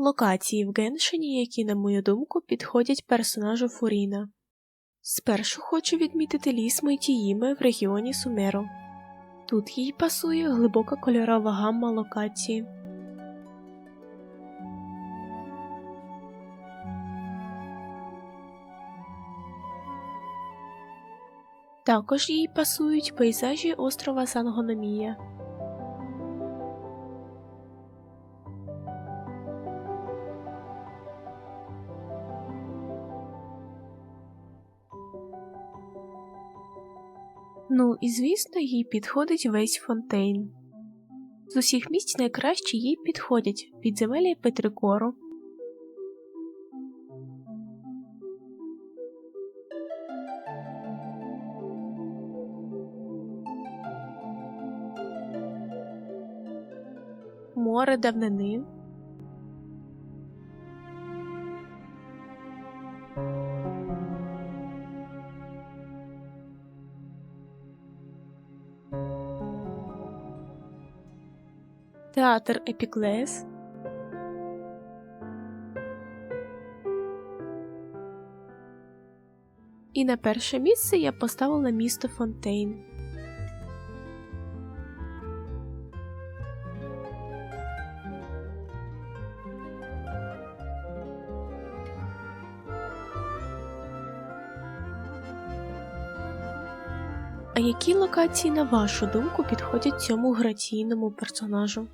Локації в Геншині, які, на мою думку, підходять персонажу Фуріна. Спершу хочу відмітити ліс Мейтіїми в регіоні Сумеру. Тут їй пасує глибока кольорова гамма локації. Також їй пасують пейзажі острова Сангономія. Ну і звісно, їй підходить весь фонтейн. З усіх місць найкраще їй підходять підземелля Петрикору. Море давнини. Театр Епіклес. І на перше місце я поставила місто Фонтейн. А які локації, на вашу думку, підходять цьому граційному персонажу?